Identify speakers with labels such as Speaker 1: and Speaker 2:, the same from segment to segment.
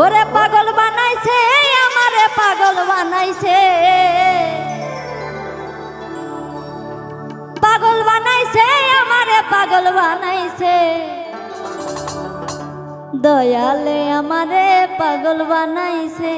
Speaker 1: ওরে পাগল বানাইছে, আমারে পাগল বানাইছে। পাগল বানাইছে, আমারে পাগল বানাইছে। দয়ালে আমারে পাগল বানাইছে।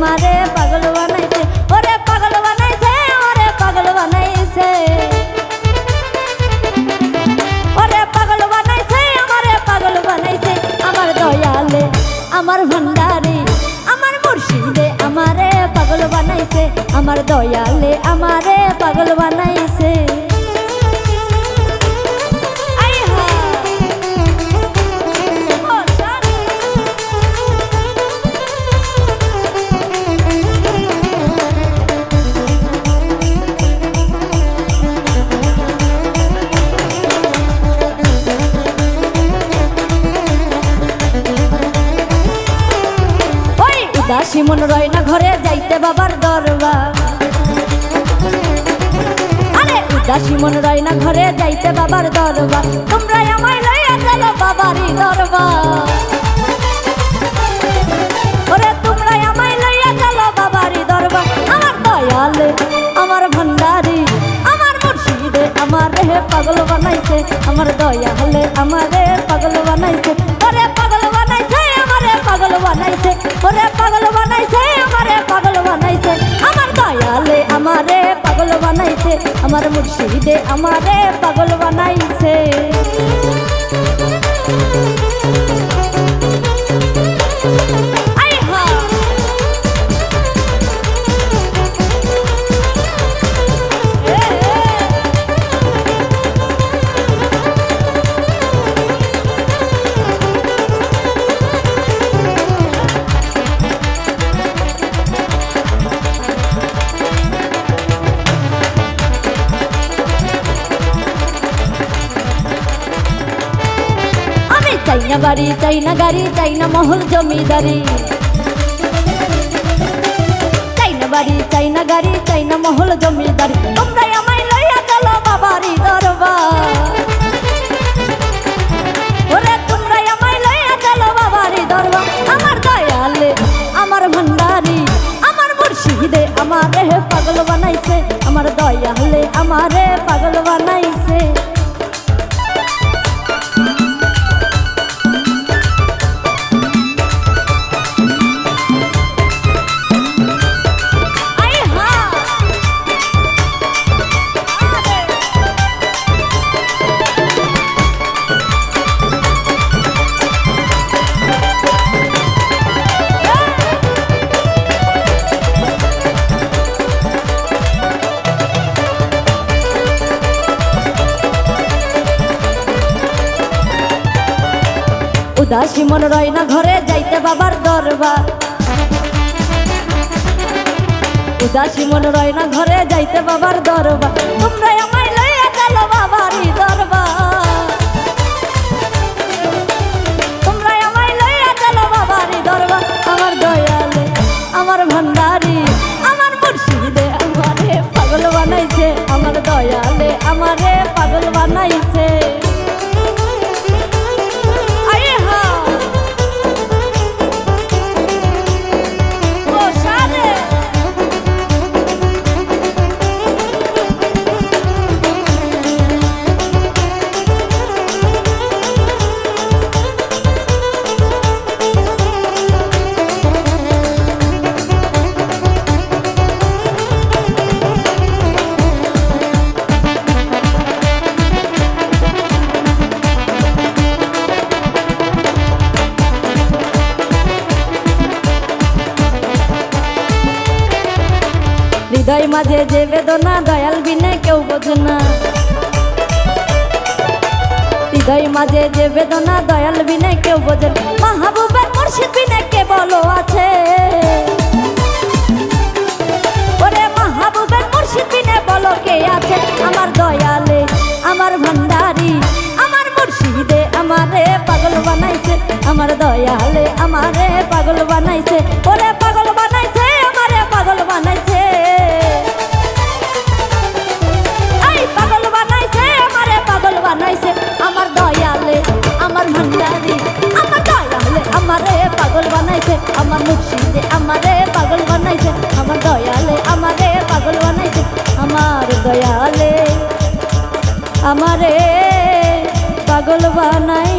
Speaker 1: আমারে পাগল বানাইছে, ওরে পাগল বানাইছে আমারে পাগল বানাইছে। ওরে পাগল বানাইছে, আমারে পাগল বানাইছে, আমার দয়ালে, আমার ভান্ডারে, আমার মুর্শিদে, আমারে পাগল বানাইছে, আমার দয়ালে, আমারে পাগল বানাইছে। উদাসী মন রয় না ঘরে যাইতে বাবার দরবার। উদাসী মন রয় না ঘরে যাইতে বাবার দরবার। তোমরা আমায় লইয়া চলো বাবারই দরবার। ওরে তোমরা আমায় লইয়া চলো বাবারই দরবার। আমার দয়ালে, আমার ভান্ডারি, আমার মুর্শিদে, আমার হে পাগল বানাইছে। আমার দয়ালে, আমারে পাগল বানাইছে। বানাইছে আমার মুর্শিদে আমারে পাগল বানাইছে। চাই না বাড়ি চাই না গাড়ি চাই না মহল জমিদারি। চাই না বাড়ি চাই না গাড়ি চাই না মহল জমিদারি। তোমরা আমায় লইয়া চলো বাবারি দরবার। আমারে পাগল বানাইছে। আমার দয়ালে আমারে পাগল বানাইছে। উদাসী মন রয় না ঘরে যাইতে বাবার দরবার। উদাসী মন রয় না ঘরে যাইতে বাবার দরবার। তোমরা হৃদয় মাঝে যে বেদনা, দয়াল বিনে কেউ বোঝে না। হৃদয় মাঝে যে বেদনা, দয়াল বিনে কেউ বোঝে। মাহবুবের মুর্শিদ বিনে কে বলো আছে? ওরে মাহবুবের মুর্শিদ বিনে বলো কে আছে? আমার দয়ালে, আমার ভান্ডারি, আমার মুর্শিদে আমারে পাগল বানাইছে। আমার দয়ালে আমারে পাগল বানাইছে। ওরে দয়ালে আমারে পাগল বানাইছে আমার দয়ালে আমারে পাগল বানাই